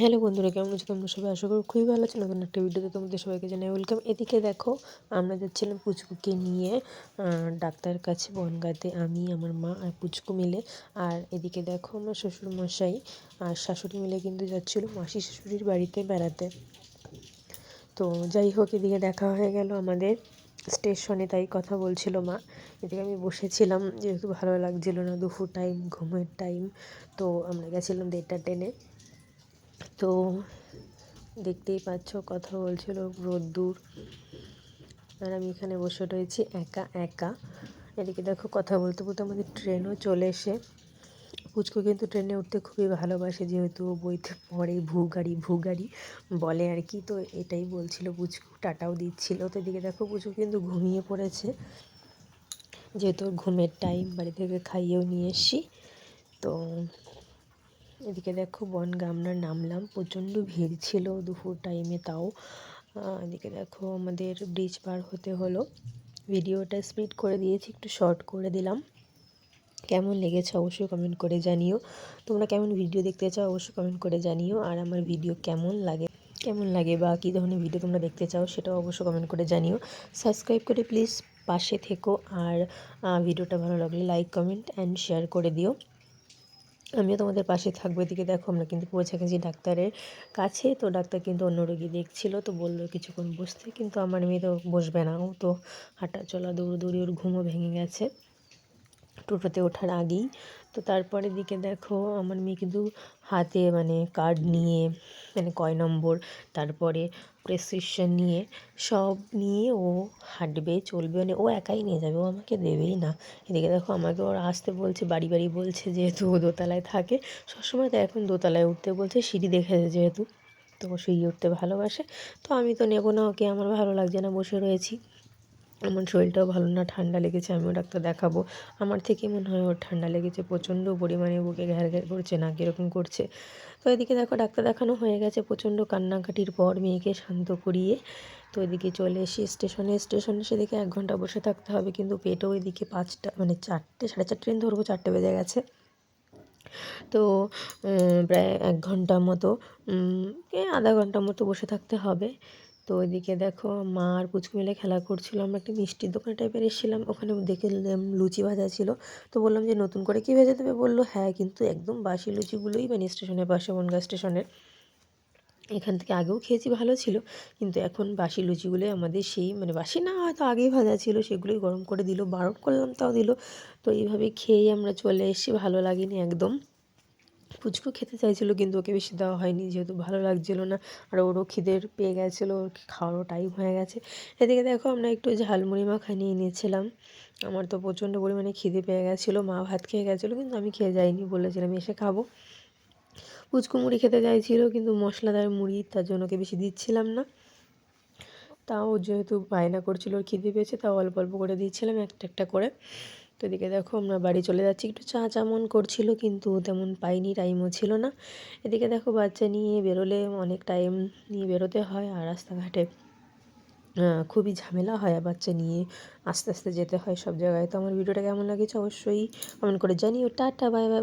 Hello বন্ধুরা, কেমন আছো? তোমরা সবাই আশা করি খুবই ভালো আছো। নতুন একটা ভিডিওতে তোমাদের সবাইকে জানাই ওয়েলকাম এদিকে দেখো, আমরা যাচ্ছিলাম পুচকুকে নিয়ে ডাক্তারের কাছে বনগাঁতে, আমি, আমার মা আর পুচকু মিলে। আর এদিকে দেখো আমার শ্বশুর মশাই আর শাশুড়ি মিলে কিন্তু যাচ্ছিল মাসি শাশুড়ির বাড়িতে বেড়াতে। তো যাই হোক, এদিকে দেখা হয়ে গেল আমাদের স্টেশনে, তাই কথা বলছিল মা। এদিকে আমি বসেছিলাম, যেহেতু ভালো লাগছিল না, দুপুর টাইম ঘুমের টাইম তো আমরা গেছিলাম দেড়টা ট্রেনে তো দেখতেই পাচ্ছ কথা বলছিল রোদ্দুর আর আমি এখানে বসে রয়েছি একা একা। এদিকে দেখো কথা বলতে বলতে আমাদের ট্রেনও চলে এসে। পুচকু কিন্তু ট্রেনে উঠতে খুবই ভালোবাসে, যেহেতু বইতে পড়ে ভু গাড়ি ভু গাড়ি বলে আর কি। তো এটাই বলছিল পুচকু, টাটাও দিচ্ছিল। তো এদিকে দেখো পুচকু কিন্তু ঘুমিয়ে পড়েছে। যেহেতু ঘুমের টাইম বাড়ি থেকে খাইয়েও নিয়ে এসছি। তো এদিকে দেখো বনগাঁ আমরা নামলাম, প্রচণ্ড ভিড় ছিল দুপুর টাইমে তাও। এদিকে দেখো আমাদের ব্রিজ পার হতে হলো। ভিডিওটা স্পিড করে দিয়েছি, একটু শর্ট করে দিলাম। কেমন লেগেছে অবশ্যই কমেন্ট করে জানিও। তোমরা কেমন ভিডিও দেখতে চাও অবশ্যই কমেন্ট করে জানিও। আর আমার ভিডিও কেমন লাগে কেমন লাগে বা কী ধরনের ভিডিও তোমরা দেখতে চাও সেটাও অবশ্যই কমেন্ট করে জানিও। সাবস্ক্রাইব করে প্লিজ পাশে থেকো। আর ভিডিওটা ভালো লাগলে লাইক কমেন্ট অ্যান্ড শেয়ার করে দিও। আমিও তোমাদের পাশে থাকব। এদিকে দেখো আমরা কিন্তু পৌঁছে গেছি ডাক্তারের কাছে। তো ডাক্তার কিন্তু অন্য রোগী দেখছিল, তো বলল কিছুক্ষণ বসতে, কিন্তু আমার মেয়ে তো বসবে না। ও তো হাঁটা চলা, দৌড়দৌড়ি, ওর ঘুমও ভেঙে গেছে। টোটোতে ওঠার আগেই। তো তারপরের দিকে দেখো, আমার মেয়ে কিন্তু হাতে মানে কার্ড নিয়ে মানে কয় নম্বর, তারপরে প্রেসক্রিপশন নিয়ে, সব নিয়ে ও হাঁটবে, চলবে মানে ও একাই নিয়ে যাবে, ও আমাকে দেবেই না। এদিকে দেখো, আমাকে ওরা আসতে বলছে, বাড়ি বাড়ি বলছে যেহেতু ও দোতলায় থাকে। সবসময় তো এখন দোতলায় উঠতে বলছে, সিঁড়ি দেখেছে যেহেতু, তো সিঁড়ি উঠতে ভালোবাসে। তো আমি তো নেব না ওকে, আমার ভালো লাগছে না, বসে রয়েছি। আমার শরীরটাও ভালো না, ঠান্ডা লেগেছে, আমিও ডাক্তার দেখাবো। আমার থেকে মনে হয় ওর ঠান্ডা লেগেছে, প্রচণ্ড পরিমাণে বুকে ঘ্যার ঘ্যার করছে না কীরকম করছে। তো এদিকে দেখো, ডাক্তার দেখানো হয়ে গেছে প্রচণ্ড কান্নাকাটির পর মেয়েকে শান্ত করিয়ে। তো এদিকে চলে এসি স্টেশনে স্টেশনে সেদিকে এক ঘণ্টা বসে থাকতে হবে, কিন্তু পেটেও এদিকে পাঁচটা মানে চারটে, সাড়ে চারটে ট্রেন ধরবো, চারটে বেজে গেছে। তো প্রায় এক ঘণ্টা মতো আধা ঘণ্টা মতো বসে থাকতে হবে। তো ওইদিকে দেখো মা আর পুচকু মিলে খেলা করছিল। আমরা একটা মিষ্টির দোকান টাইপের এসেছিলাম, ওখানে দেখলাম লুচি ভাজা ছিল। তো বললাম যে, নতুন করে কী ভেজে দেবে? বলল হ্যাঁ কিন্তু একদম বাসি লুচিগুলোই মানে স্টেশনের পাশে, বনগাঁ স্টেশনের। এখান থেকে আগেও খেয়েছি, ভালো ছিল। কিন্তু এখন বাসি লুচিগুলোই আমাদের সেই মানে বাসি না, হয়তো আগেই ভাজা ছিল, সেগুলোই গরম করে দিল, বারণ করলাম, তাও দিল। তো এইভাবে খেয়েই আমরা চলে এসেছি, ভালো লাগেনি একদম। পুচকু খেতে চাইছিলো কিন্তু ওকে বেশি দেওয়া হয়নি, যেহেতু ভালো লাগছিল না। আর ওরও খিদের পেয়ে গেছিল, ওর খাওয়ারও টাইম হয়ে গেছে। এদিকে দেখো আমরা একটু ঝালমুড়ি মাখা নিয়ে নিয়েছিলাম। আমার তো প্রচণ্ড পরিমাণে খিদে পেয়ে গেছিল, মা ভাত খেয়ে গেছিল, কিন্তু আমি খেয়ে যাইনি, বলেছিলাম এসে খাব। পুচকু মুড়ি খেতে চাইছিলো, কিন্তু মশলাদার মুড়ি তার জন্য ওকে বেশি দিচ্ছিলাম না। তাও যেহেতু বায়না করছিল, ওর খিদে পেয়েছে, তাও অল্প অল্প করে দিচ্ছিলাম, একটা একটা করে। তো এদিকে দেখো আমরা বাড়ি চলে যাচ্ছি। একটু চা চামন করছিল কিন্তু তেমন পাইনি টাইমও ছিল না। এদিকে দেখো বাচ্চা নিয়ে বেরোলে অনেক টাইম নিয়ে বেরোতে হয় আর রাস্তাঘাটে খুবই ঝামেলা হয় বাচ্চা নিয়ে আস্তে আস্তে যেতে হয় সব জায়গায়। তো আমার ভিডিওটা কেমন লাগেছে অবশ্যই কমেন্ট করে জানিও। Tata bye bye